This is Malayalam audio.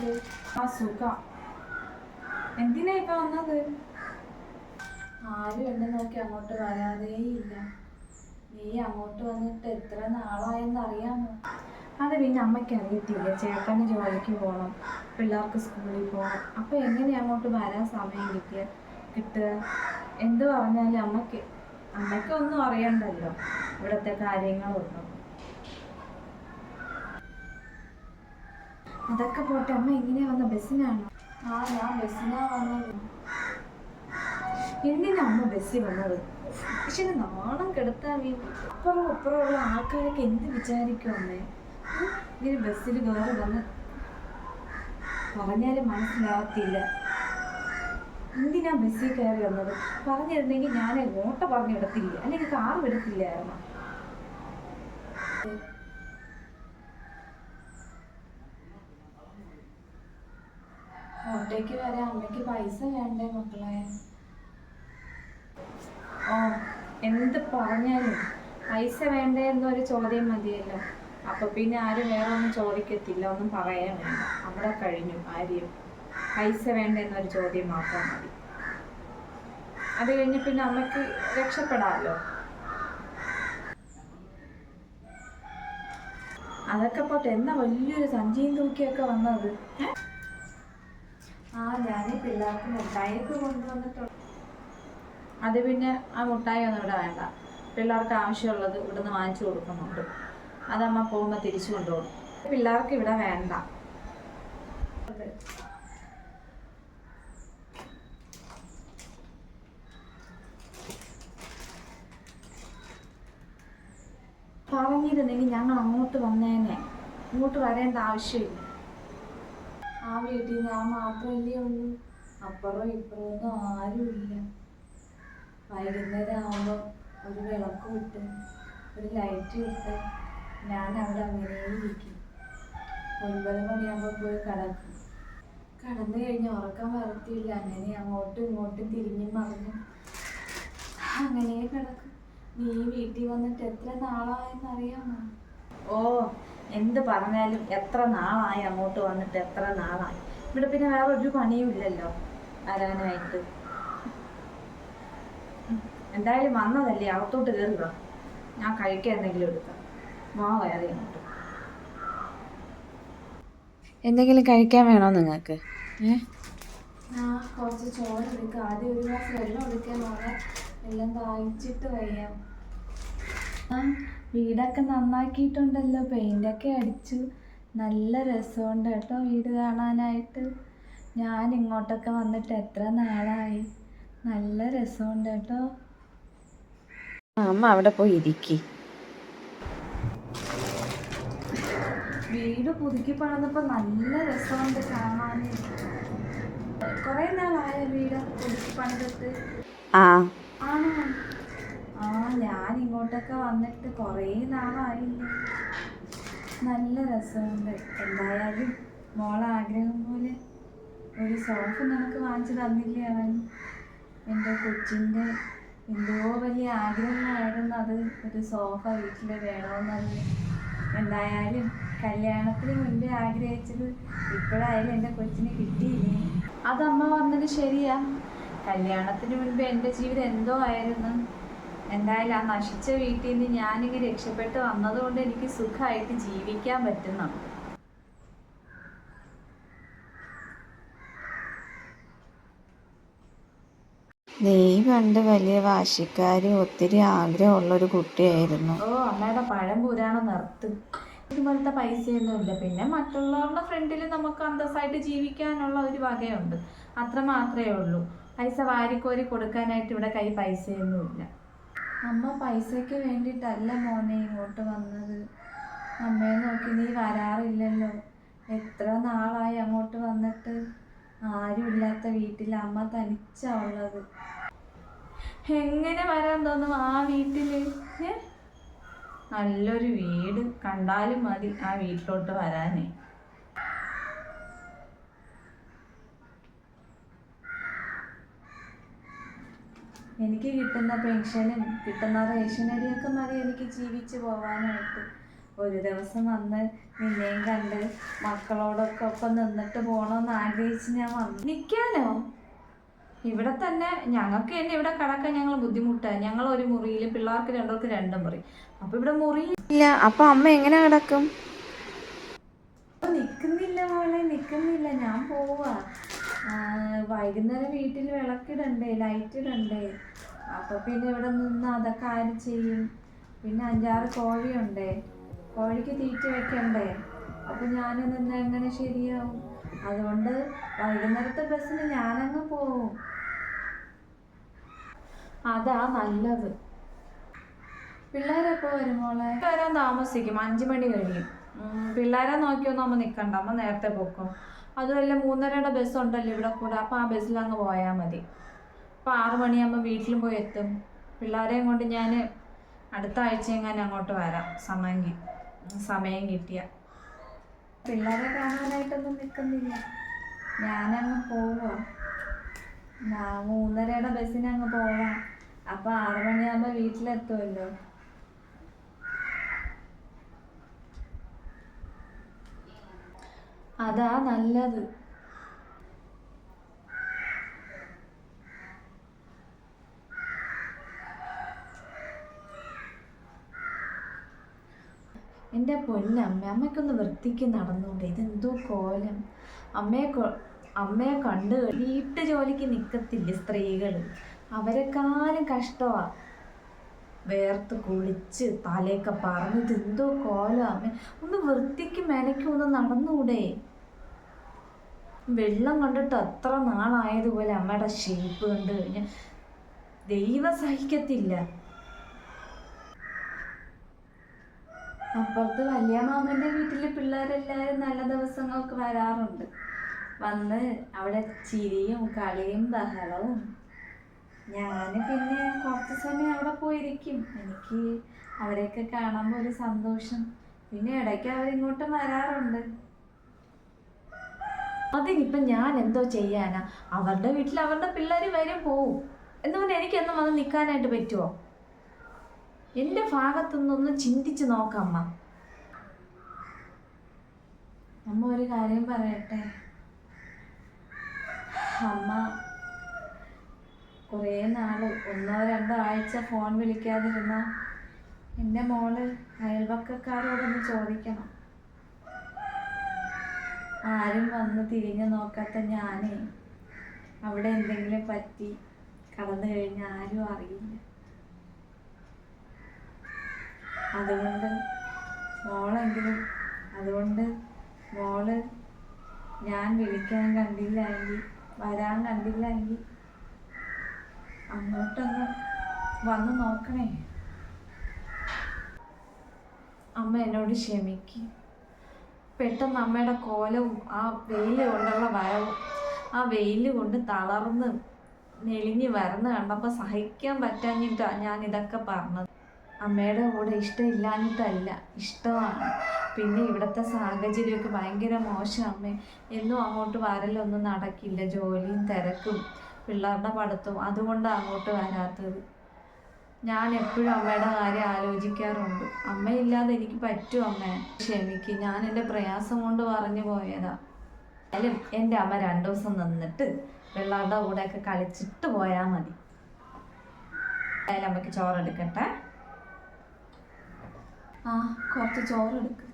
സുഖം. എന്തിനാ ഇപ്പൊ വന്നത്? ആരും എന്നെ നോക്കി അങ്ങോട്ട് വരാതേ ഇല്ല നീ അങ്ങോട്ട് വന്നിട്ട് എത്ര നാളായെന്ന് അറിയാമോ? അത് പിന്നെ അമ്മയ്ക്ക് അറിയത്തില്ല. ചേട്ടന് ജോലിക്ക് പോകണം പിള്ളേർക്ക് സ്കൂളിൽ പോകണം അപ്പൊ എങ്ങനെ അങ്ങോട്ട് വരാൻ സമയം കിട്ടിയ കിട്ടുക? എന്ത് പറഞ്ഞാലും അമ്മയ്ക്ക് അമ്മയ്ക്കൊന്നും അറിയണ്ടല്ലോ. ഇവിടുത്തെ കാര്യങ്ങളൊന്നും. അതൊക്കെ പോട്ടെ അമ്മ ഇങ്ങനെ വന്ന ബസ്സിനാണോ? ആ ഞാൻ ബസ്സിനാ വന്നത് എന്തിനാ അമ്മ ബസ്സിൽ വന്നത്? പക്ഷെ നാണം കെടുത്താൻ അപ്പുറം അപ്പുറമുള്ള ആൾക്കാരൊക്കെ എന്ത് വിചാരിക്കും അമ്മേ? ഇങ്ങനെ ബസ്സിൽ കയറി വന്ന് പറഞ്ഞാലും മനസ്സിലാവത്തില്ല. എന്തിനാ ബസ്സിൽ കയറി വന്നത്? പറഞ്ഞിരുന്നെങ്കിൽ ഞാൻ ഓട്ട പറഞ്ഞെടുത്തില്ല അല്ലെങ്കിൽ കാർ വിടത്തില്ലായിരുന്നു. ഓട്ടോയ്ക്ക് വരാൻ അമ്മയ്ക്ക് പൈസ വേണ്ടേ മക്കളെ? ഓ എന്ത് പറഞ്ഞാലും പൈസ വേണ്ടേ എന്നൊരു ചോദ്യം മതിയല്ലോ. അപ്പൊ പിന്നെ ആരും വേറെ ഒന്നും ചോദിക്കത്തില്ല ഒന്നും പറയാൻ വേണ്ട. അവിടെ കഴിഞ്ഞു ആര്യം. പൈസ വേണ്ട എന്നൊരു ചോദ്യം മാത്രം മതി. അത് കഴിഞ്ഞ് പിന്നെ അമ്മയ്ക്ക് രക്ഷപ്പെടാമല്ലോ. അതൊക്കെ പോട്ടെ. എന്നാ വലിയൊരു സഞ്ചിയും തൂക്കിയൊക്കെ വന്നത്? ആ അത് പിന്നെ ആ മുട്ടായി ഒന്നും ഇവിടെ വേണ്ട. പിള്ളേർക്ക് ആവശ്യമുള്ളത് ഇവിടുന്ന് വാങ്ങിച്ചു കൊടുക്കുന്നുണ്ട്. അതമ്മ പോകുമ്പോൾ തിരിച്ചു കൊണ്ടുപോകും പിള്ളേർക്ക് ഇവിടെ വേണ്ട. പറഞ്ഞിരുന്നെങ്കിൽ ഞങ്ങൾ അങ്ങോട്ട് വന്നേനെ. ഇങ്ങോട്ട് വരേണ്ട ആവശ്യമില്ല. ആ വീട്ടിൽ ഞാൻ മാത്രമല്ലേ ഉള്ളൂ. അപ്പുറം ഒന്നും ആരുമില്ല വൈകുന്നേരം ഒരു വിളക്ക് വിട്ട് ഒരു ലൈറ്റ് വിട്ട് ഞാൻ അവിടെ അങ്ങനെ ഇരിക്കും ഒൻപത് മണിയാകുമ്പോൾ പോയി കിടക്കും. കിടന്നു കഴിഞ്ഞ് ഉറക്കം വരത്തില്ല. അങ്ങനെ അങ്ങോട്ടും ഇങ്ങോട്ടും തിരിഞ്ഞും മറിഞ്ഞും അങ്ങനെ കിടക്കും. നീ വീട്ടിൽ വന്നിട്ട് എത്ര നാളായെന്ന് അറിയാമോ ഓ എന്ത് പറഞ്ഞാലും എത്ര നാളായി അങ്ങോട്ട് വന്നിട്ട് എത്ര നാളായി? ഇവിടെ പിന്നെ വേറെ ഒരു പണിയും ഇല്ലല്ലോ വരാനായിട്ട്. എന്തായാലും വന്നതല്ലേ അകത്തോട്ട് വാ ഞാൻ കഴിക്കാൻ എന്തെങ്കിലും എടുക്കാം. മാ വയറി അങ്ങോട്ട് എന്തെങ്കിലും കഴിക്കാൻ വേണോ നിങ്ങൾക്ക്? ഞാൻ ആ കുറച്ച് ചോറ് എടുക്കുക ആദ്യം ഒരു ഗ്ലാസ് വെള്ളം എടുക്കാൻ മോളെ എല്ലാം ദാഹിച്ചിട്ട് വയ്യ വീടൊക്കെ നന്നാക്കിയിട്ടുണ്ടല്ലോ. പെയിന്റൊക്കെ അടിച്ചു. നല്ല രസമുണ്ട് കേട്ടോ വീട് കാണാനായിട്ട്. ഞാൻ ഇങ്ങോട്ടൊക്കെ വന്നിട്ട് എത്ര നാളായി. നല്ല രസമുണ്ട് കേട്ടോ. അമ്മ അവിടെ പോയി ഇരിക്കി. വീട് പുതുക്കി പണിതപ്പോൾ നല്ല രസമുണ്ട് കാണാൻ കുറേ നാളായ വീട് പുതുക്കി പണിതിട്ട്? ആ. ആണോ? ആ ഞാൻ ഇങ്ങോട്ടൊക്കെ വന്നിട്ട് കുറേ നാളായില്ലേ. നല്ല രസമുണ്ട്. എന്തായാലും മോളെ ആഗ്രഹം പോലെ ഒരു സോഫ നിനക്ക് വാങ്ങിച്ചു തന്നില്ലേ അവൻ? എന്റെ കൊച്ചിന്റെ എന്തോ വലിയ ആഗ്രഹമായിരുന്നു അത് ഒരു സോഫ വീട്ടിൽ വേണമെന്നല്ലേ എന്തായാലും കല്യാണത്തിന് മുൻപേ ആഗ്രഹിച്ചത് ഇപ്പോഴായാലും എന്റെ കൊച്ചിന് കിട്ടിയില്ലേ? അതമ്മ പറഞ്ഞത് ശരിയാ. കല്യാണത്തിന് മുൻപ് എന്റെ ജീവിതം എന്തോ ആയിരുന്നു. എന്തായാലും ആ നശിച്ച വീട്ടിൽ നിന്ന് ഞാനിങ്ങനെ രക്ഷപ്പെട്ട് വന്നതുകൊണ്ട് എനിക്ക് സുഖമായിട്ട് ജീവിക്കാൻ പറ്റുന്നുണ്ട് നീ പണ്ട് വലിയ വാശിക്കാരി ഒത്തിരി ആഗ്രഹമുള്ള ഒരു കുട്ടിയായിരുന്നു. ഓ അമ്മയുടെ പഴം പൂരാണോ നിർത്ത്. ഇതുപോലത്തെ പൈസയൊന്നും ഇല്ല. പിന്നെ മറ്റുള്ളവരുടെ ഫ്രണ്ടിൽ നമുക്ക് അന്തസ്സായിട്ട് ജീവിക്കാനുള്ള ഒരു വകയുണ്ട്. അത്ര മാത്രമേ ഉള്ളൂ. പൈസ വാരിക്കോരി കൊടുക്കാനായിട്ട് ഇവിടെ കൈ പൈസയൊന്നും ഇല്ല. അമ്മ പൈസയ്ക്ക് വേണ്ടിയിട്ടല്ല മോനെ ഇങ്ങോട്ട് വന്നത്. അമ്മയെ നോക്കി നീ വരാറില്ലല്ലോ. എത്ര നാളായി അങ്ങോട്ട് വന്നിട്ട്? ആരുമില്ലാത്ത വീട്ടിൽ അമ്മ തനിച്ചാ ഉള്ളത്. എങ്ങനെ വരാൻ തോന്നും ആ വീട്ടിൽ? നല്ലൊരു വീട് കണ്ടാലും മതി ആ വീട്ടിലോട്ട് വരാനേ. എനിക്ക് കിട്ടുന്ന പെൻഷനും കിട്ടുന്ന റേഷനരിയൊക്കെ മതി എനിക്ക് ജീവിച്ചു പോവാനായിട്ട്. ഒരു ദിവസം വന്ന് നിന്നെയും കണ്ട് മക്കളോടൊക്കെ ഒപ്പം നിന്നിട്ട് പോകണമെന്ന് ആഗ്രഹിച്ച് ഞാൻ വന്നു. നിൽക്കാനോ ഇവിടെ തന്നെ ഞങ്ങൾക്ക് തന്നെ ഇവിടെ കിടക്കാൻ ഞങ്ങൾ ബുദ്ധിമുട്ടാ. ഞങ്ങൾ ഒരു മുറിയിൽ പിള്ളേർക്ക് രണ്ടുപേർക്ക് രണ്ട് മുറി. അപ്പൊ ഇവിടെ മുറി ഇല്ല. അപ്പൊ അമ്മ എങ്ങനെ കിടക്കും? നിക്കുന്നില്ല മോളെ നിക്കുന്നില്ല. ഞാൻ പോവാ. വൈകുന്നേരം വീട്ടിൽ വിളക്കിടണ്ടേ ലൈറ്റ് ഇടണ്ടേ? അപ്പൊ പിന്നെ ഇവിടെ നിന്ന് അതൊക്കെ ആര് ചെയ്യും? പിന്നെ അഞ്ചാറ് കോഴിയുണ്ടേ. കോഴിക്ക് തീറ്റ വെക്കണ്ടേ? അപ്പൊ ഞാൻ നിന്ന് എങ്ങനെ ശരിയാവും? അതുകൊണ്ട് വൈകുന്നേരത്തെ ബസ്സിന് ഞാനങ്ങ് പോവും. അതാ നല്ലത്. പിള്ളേരെപ്പോ വരുമോളെ വരാൻ താമസിക്കും. അഞ്ചു മണി കഴിയും. പിള്ളേരെ നോക്കിയൊന്നും അമ്മ നിൽക്കണ്ട അമ്മ നേരത്തെ പൊക്കും. അതുമല്ല മൂന്നരയുടെ ബസ് ഉണ്ടല്ലോ ഇവിടെ കൂടെ. അപ്പം ആ ബസ്സിൽ അങ്ങ് പോയാൽ മതി. അപ്പം ആറു മണിയാകുമ്പോൾ വീട്ടിലും പോയി എത്തും. പിള്ളേരെയും കൊണ്ട് ഞാൻ അടുത്ത ആഴ്ച ഞാൻ അങ്ങോട്ട് വരാം. സമയം സമയം കിട്ടിയ. പിള്ളേരെ കാണാനായിട്ടൊന്നും നിൽക്കുന്നില്ല ഞാനങ്ങ് പോവാ. മൂന്നരയുടെ ബസ്സിന് അങ്ങ് പോവാം. അപ്പം ആറു മണിയാകുമ്പോൾ വീട്ടിലെത്തുമല്ലോ അതാ നല്ലത്. എന്റെ പൊന്നമ്മ അമ്മയ്ക്കൊന്ന് വൃത്തിക്ക് നടന്നുകൂടെ ഇതെന്തോ കോലം. അമ്മയെ അമ്മയെ കണ്ട് വീട്ടു ജോലിക്ക് നിൽക്കത്തില്ല സ്ത്രീകൾ അവരെക്കാളും കഷ്ടമാ വേർത്ത് കുളിച്ച് തലയൊക്കെ പറഞ്ഞത് എന്തോ കോലം അമ്മ. ഒന്ന് വൃത്തിക്ക് മെനയ്ക്ക് ഒന്ന് നടന്നുകൂടെ വെള്ളം കണ്ടിട്ട് എത്ര നാളായതുപോലെ അമ്മയുടെ ഷേപ്പ് കണ്ടു കഴിഞ്ഞാൽ ദൈവ സഹിക്കത്തില്ല. അപ്പുറത്ത് വലിയ വീട്ടിൽ പിള്ളേരെല്ലാരും നല്ല ദിവസങ്ങൾക്ക് വരാറുണ്ട്. വന്ന് അവിടെ ചിരിയും കളിയും ബഹളവും. ഞാൻ പിന്നെ കുറച്ച് സമയം അവിടെ പോയിരിക്കും. എനിക്ക് അവരെയൊക്കെ കാണുമ്പോൾ ഒരു സന്തോഷം. പിന്നെ ഇടയ്ക്ക് അവരിങ്ങോട്ടും വരാറുണ്ട്. അതിനിപ്പം ഞാൻ എന്തോ ചെയ്യാനാ? അവരുടെ വീട്ടിൽ അവരുടെ പിള്ളേർ വരും പോവും. എന്നുകൊണ്ട് എനിക്കെന്നും വന്ന് നിൽക്കാനായിട്ട് പറ്റുമോ എന്റെ ഭാഗത്തു നിന്നൊന്ന് ചിന്തിച്ച് നോക്കമ്മ. അമ്മ ഒരു കാര്യം പറയട്ടെ? അമ്മ കുറേ നാൾ ഒന്നോ രണ്ടോ ആഴ്ച ഫോൺ വിളിക്കാതിരുന്ന എന്റെ മോൾ അയൽവക്കക്കാരോടൊന്ന് ചോദിക്കണം. ആരും വന്ന് തിരിഞ്ഞു നോക്കാത്ത ഞാനേ അവിടെ എന്തെങ്കിലും പറ്റി? കടന്നു കഴിഞ്ഞാൽ ആരും അറിയില്ല. അതുകൊണ്ട് മോളെങ്കിലും അതുകൊണ്ട് മോൾ ഞാൻ വിളിക്കാൻ കണ്ടില്ല എങ്കിൽ വരാൻ കണ്ടില്ല എങ്കിൽ അങ്ങോട്ടൊന്ന് വന്ന് നോക്കണേ. അമ്മ എന്നോട് ക്ഷമിക്കും. പെട്ടെന്ന് അമ്മയുടെ കോലവും ആ വെയിൽ കൊണ്ടുള്ള വരവും ആ വെയിൽ കൊണ്ട് തളർന്ന് മെലിഞ്ഞ് വരുന്ന കണ്ടപ്പോൾ സഹിക്കാൻ പറ്റാഞ്ഞിട്ടാ ഞാൻ ഇതൊക്കെ പറഞ്ഞത്. അമ്മയുടെ കൂടെ ഇഷ്ടമില്ലാഞ്ഞിട്ടല്ല ഇഷ്ടമാണ്. പിന്നെ ഇവിടുത്തെ സാഹചര്യമൊക്കെ ഭയങ്കര മോശം അമ്മേ. എന്നും അങ്ങോട്ട് വരലൊന്നും നടക്കില്ല ജോലിയും തിരക്കും പിള്ളേരുടെ പഠിത്തവും അതുകൊണ്ടാണ് അങ്ങോട്ട് വരാത്തത്. ഞാൻ എപ്പോഴും അമ്മയുടെ കാര്യം ആലോചിക്കാറുണ്ട്. അമ്മയില്ലാതെ എനിക്ക് പറ്റും അമ്മേ. ക്ഷമിക്ക് ഞാൻ എന്റെ പ്രയാസം കൊണ്ട് പറഞ്ഞു പോയതാ. എന്നാലും എന്റെ അമ്മ രണ്ടു ദിവസം നിന്നിട്ട് പിള്ളേരുടെ കൂടെയൊക്കെ കളിച്ചിട്ട് പോയാൽ മതി. എന്തായാലും അമ്മയ്ക്ക് ചോറെടുക്കട്ടെ ആ കുറച്ച് ചോറെടുക്ക്